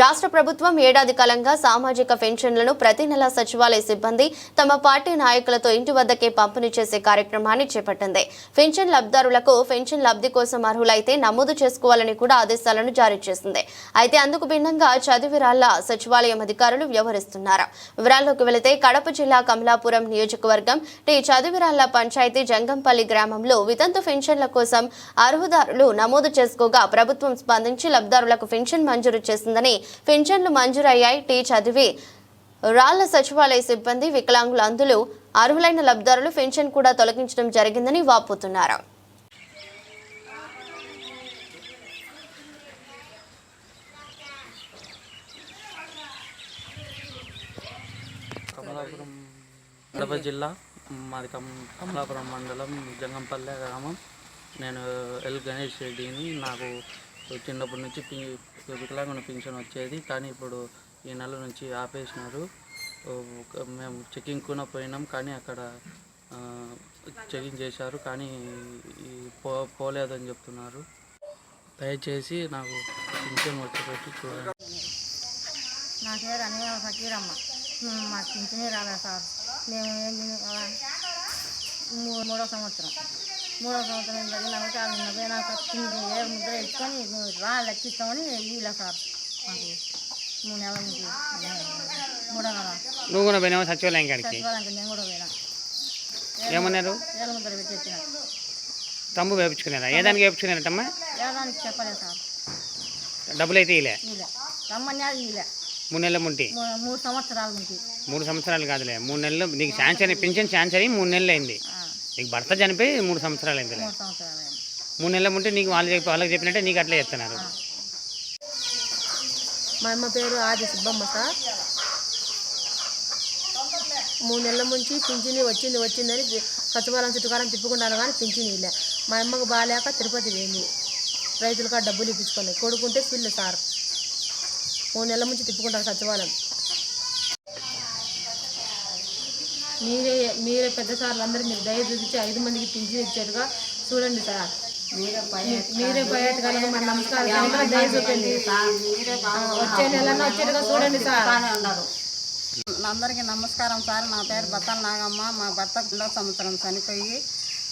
రాష్ట్ర ప్రభుత్వం ఏడాది కాలంగా సామాజిక పెన్షన్లను ప్రతి నెల సచివాలయ సిబ్బంది తమ పార్టీ నాయకులతో ఇంటి వద్దకే పంపిణీ చేసే కార్యక్రమాన్ని చేపట్టింది. పెన్షన్ లబ్దారులకు పెన్షన్ లబ్ధి కోసం అర్హులైతే నమోదు చేసుకోవాలని కూడా ఆదేశాలను జారీ చేసింది. అయితే అందుకు భిన్నంగా చదివిరాళ్ళ సచివాలయం అధికారులు వ్యవహరిస్తున్నారు. వివరాల్లోకి వెళితే కడప జిల్లా కమలాపురం నియోజకవర్గం టి చదివిరాళ్ళ పంచాయతీ జంగంపల్లి గ్రామంలో వితంతు పెన్షన్ల కోసం అర్హుదారులు నమోదు చేసుకోగా ప్రభుత్వం స్పందించి లబ్దారులకు పెన్షన్ మంజూరు చేసిందని పింఛన్లు మంజూరయ్యాయి. టీ చదివి రాళ్ళ సచివాలయ సిబ్బంది వికలాంగుల అందులు అర్హులైన లబ్ధారులు పెన్షన్ కూడా తొలగించడం జరిగిందని వాపోతున్నారు. కడప జిల్లా మాది కమ్ కమలాపురం మండలం జంగంపల్లె గ్రామం. నేను ఎల్ గణేష్ రెడ్డిని నాకు చిన్నప్పటి నుంచి పి వికలాంగుల పింఛన్ వచ్చేది. కానీ ఇప్పుడు ఈ నెల నుంచి ఆపేసినారు. మేము చెకింగ్ కూడా పోయినాం. కానీ అక్కడ చెకింగ్ చేశారు. కానీ పో పోలేదని చెప్తున్నారు. దయచేసి నాకు పింఛన్ వచ్చేటట్టు చూడండి. నా పేరు అనియా ఫకీరమ్మ. మా పింఛనే రాలే సార్. మేము మూడో సంవత్సరం. మూడో సంవత్సరం నలభై నాకు పింఛన్ ఏడు ముద్ర ఇచ్చుకొని రా లెక్కిస్తామని వీళ్ళ సార్ మాకు మూడు నెలల నుంచి మూడో నెల. నువ్వు కూడా పోయినావా సచివాలయం కాడికి? నేను కూడా పోయినా. ఏమన్నారు? ముద్ర తమ్ము వేపించుకున్నారా ఏ దానికి వేపించుకున్నారటమ్మా ఏదానికి చెప్పలేదు సార్. డబ్బులు అయితే ఇలే వీళ్ళే రమ్మని వీళ్ళే మూడు నెలల ముంటి మూడు సంవత్సరాల మూడు సంవత్సరాలు కాదులే. మూడు నెలలు నీకు శాంక్షన్ పింఛన్ శాంక్షన్ అయ్యి మూడు నెలలు అయింది. నీకు భర్త చనిపోయి మూడు సంవత్సరాలు అయింది. మూడు నెలల ముంటే నీకు వాళ్ళు చెప్పి వాళ్ళకి చెప్పినట్టే నీకు అట్లే చెప్తున్నారు. మా అమ్మ పేరు ఆది సుబ్బమ్మ సార్. మూడు నెలల నుంచి పింఛని వచ్చింది వచ్చిందని సచివాలయం చుట్టుకారం తిప్పుకుంటాను కానీ పింఛని ఇల్లే మా అమ్మకు బాగాలేక తిరుపతి పోయింది. రైతుల కాడ డబ్బులు ఇప్పించుకొని కొడుకుంటే పిల్లు సార్. మూడు నెలల నుంచి తిప్పుకుంటారు సచివాలయం. మీరే మీరే పెద్ద సార్లు అందరూ మీరు దయ చూపించి ఐదు మందికి పింఛన్ ఇచ్చేట్టుగా చూడండి సార్. మీరే పోయేట్టుగా మన నమస్కారం దయ చూపండి. వచ్చే నెలన్నా వచ్చేట్టుగా చూడండి సార్. అందరికీ నమస్కారం సార్. నా పేరు బత్తల నాగమ్మ. మా భర్త రెండో సంవత్సరం చనిపోయి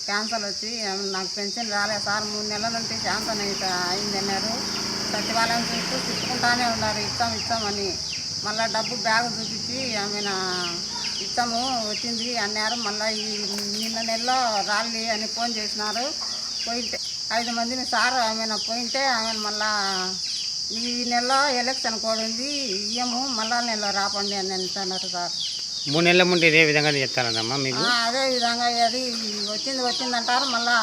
క్యాన్సర్ వచ్చి నాకు పెన్షన్ రాలేదు సార్. మూడు నెలల నుండి క్యాన్సర్ అయితే అయింది అన్నారు. సచివాలయం చుట్టూ తిప్పుకుంటానే ఉన్నారు. ఇస్తాం ఇస్తామని మళ్ళీ డబ్బు బ్యాగ్ చూపించి ఆమె ఇస్తాము వచ్చింది. అన్నారు మళ్ళీ ఈ నిన్న నెలలో రాలి అని ఫోన్ చేసినారు. పోయింటే ఐదు మందిని సార్ ఆమె పోయింటే ఆమె మళ్ళా ఈ నెలలో ఎలక్షన్ కూడా ఉంది. ఇయ్యము మళ్ళా నెలలో రాపండి అని అంటున్నారు సార్. మూడు నెలల ముందు ఇదే విధంగా చెప్తారమ్మా మీకు? అదే విధంగా అది వచ్చింది వచ్చింది అంటారు మళ్ళా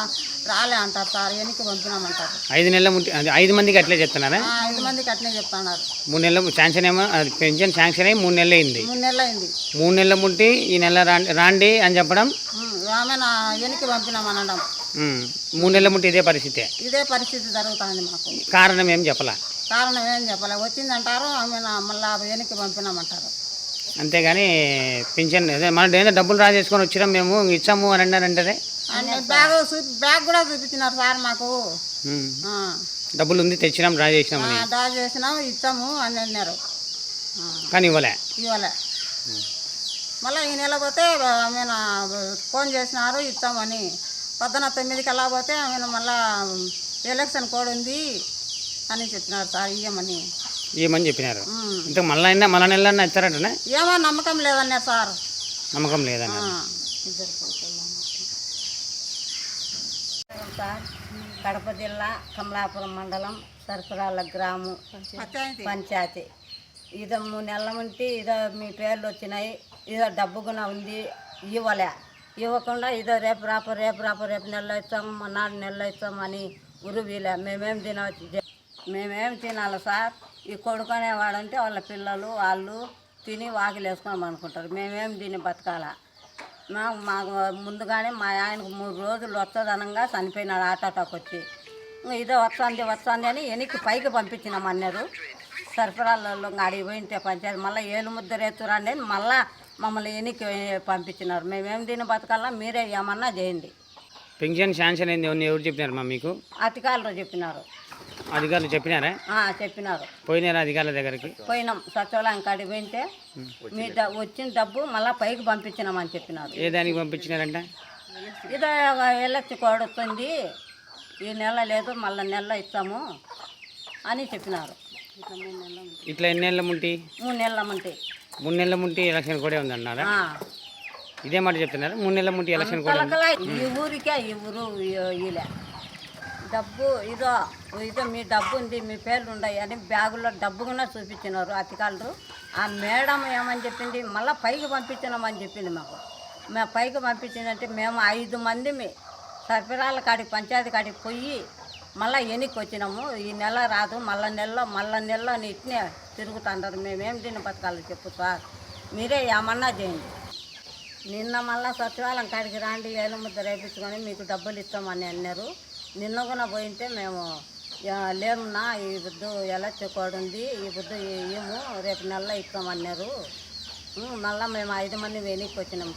రాలే అంటారు సార్ వెనక్కి పంపినామంటారు ఐదు నెలల ముందు అది ఐదు మందికి అట్లే చెప్తున్నారా ఐదు మందికి అట్నే చెప్తున్నారు. మూడు నెలల శాంక్షన్ ఏమో అది పెన్షన్ శాంక్షన్ అయ్యి మూడు నెలలు అయింది. మూడు నెలలు అయింది. మూడు నెలల ముంటి ఈ నెల రాండి రాండి అని చెప్పడం? ఆమె వెనక్కి పంపినామనడం మూడు నెలల ముంటి ఇదే పరిస్థితి? ఇదే పరిస్థితి జరుగుతుంది మాకు. కారణం ఏం చెప్పలా? కారణం ఏం చెప్పలే. వచ్చిందంటారు ఆమె మళ్ళా వెనక్కి పంపినామంటారు. అంతేగాని పింఛన్ అదే మన ఏదో డబ్బులు రా చేసుకొని వచ్చినాం మేము ఇచ్చాము అని అన్నారంటే అంటే బ్యాగ్ బ్యాగ్ కూడా చూపించినారు సార్ మాకు. డబ్బులు ఉంది తెచ్చినాం డ్రా ఆ, చేసినామని డ్రా చేసినాము ఇచ్చాము అని అన్నారు. కానీ ఇవ్వలే. ఇవ్వలే. మళ్ళీ ఈ నెల పోతే ఆమె ఫోన్ చేసినారు ఇస్తామని పొద్దున తొమ్మిదికి అలా పోతే ఆమె మళ్ళా ఎలక్షన్ కోడ్ ఉంది అని చెప్పినారు సార్ ఇయ్యమని. ఏమని చెప్పినారు. ఇంత మళ్ళీ అయినా మళ్ళా నెల ఇచ్చారంటనే ఏమో నమ్మకం లేదన్నారు సార్. నమ్మకం లేదన్న? ఆ. ఇద్దరు కొడుకులు. సార్ కడప జిల్లా కమలాపురం మండలం సరఫరాల గ్రామం పంచాయతీ. ఇదో మూడు నెలల నుండి ఇదో మీ పేర్లు వచ్చినాయి. ఇదో డబ్బు కూడా ఉంది ఇవ్వలే. ఇవ్వకుండా ఇదో రేపు రాప రేపు రాప రేపు నెలలో ఇస్తాము మొన్నాడు నెలలో ఇస్తామని ఉరువీలే మేమేం తినవచ్చు మేమేం తినాలి సార్? ఈ కొడుకునేవాడంటే వాళ్ళ పిల్లలు వాళ్ళు తిని వాకిలు వేసుకొని అనుకుంటారు. మేమేం తిని బతకాలా. మా- మాకు ముందుగానే మా ఆయనకు మూడు రోజులు వస్తుందనంగా చనిపోయినాడు హార్ట్ అటాక్ వచ్చి. ఇదే వస్తుంది వస్తుంది అని వెనక్కి పైకి పంపించినాం అన్నారు. సరఫరాలలో అడిగి పోయింటే పంచాయతీ మళ్ళీ ఏలు ముద్ర ఎత్తురండి అని మళ్ళా మమ్మల్ని వెనక్కి పంపించినారు. మేమేం తిని బతకాలా? మీరే ఏమన్నా చేయండి. పెన్షన్ శాంక్షన్ అయింది ఎవరు ఎవరు చెప్పినారు మా మీకు? అతికాలలో చెప్పినారు. అధికారులు చెప్పినారా? చెప్పినారు. పోయినారా అధికారుల దగ్గరికి? పోయినాం. సచివాలయం కాడికి పోయింటే మీ వచ్చిన డబ్బు మళ్ళీ పైకి పంపించినామని చెప్పినారు. ఏ దానికి పంపించినారంట? ఇదో ఎలక్ట్ కోడ్ వస్తుంది ఈ నెల లేదు మళ్ళీ నెల ఇస్తాము అని చెప్పినారు. ఇట్లా ఎన్ని నెలల ముంటి? మూడు నెలల మంటే. మూడు నెలల ముంటి ఎలక్షన్ కూడా ఉందన్నారా? ఇదే మాట చెప్తున్నారా. మూడు నెలల ముంటి ఎలక్షన్ కూడా ఈ ఊరికే ఈ ఊరు ఈలే. డబ్బు ఇదో ఇదో మీ డబ్బు ఉంది మీ పేర్లు ఉన్నాయి అని బ్యాగులో డబ్బు కూడా చూపించినారు అతికాలరు ఆ మేడం ఏమని చెప్పింది? మళ్ళీ పైకి పంపించినామని చెప్పింది మాకు. మేము పైకి పంపించిందంటే మేము ఐదు మంది సర్పిరాల కాడికి పంచాయతీ కాడికి పోయి మళ్ళీ ఎన్నికి వచ్చినాము ఈ నెల రాదు మళ్ళా నెలలో మళ్ళా నెలలో ఇట్నే తిరుగుతుంటారు మేమేం దీన్ని బతకాలి చెప్పు సార్. మీరే ఏమన్నా చేయండి. నిన్న మళ్ళా సచివాలయం కాడికి రాండి ఏలు ముద్ద రేపించుకొని మీకు డబ్బులు ఇస్తామని అన్నారు. నిన్న కూడా పోయింటే మేము లేమున్నా ఈ బుద్ధు ఎలా చెక్కోడు ఉంది ఈ బుద్ధు ఏమో రేపు నెలలో ఇస్తామన్నారు. మళ్ళీ మళ్ళా మేము ఐదు మంది వెనక్కి వచ్చినాం.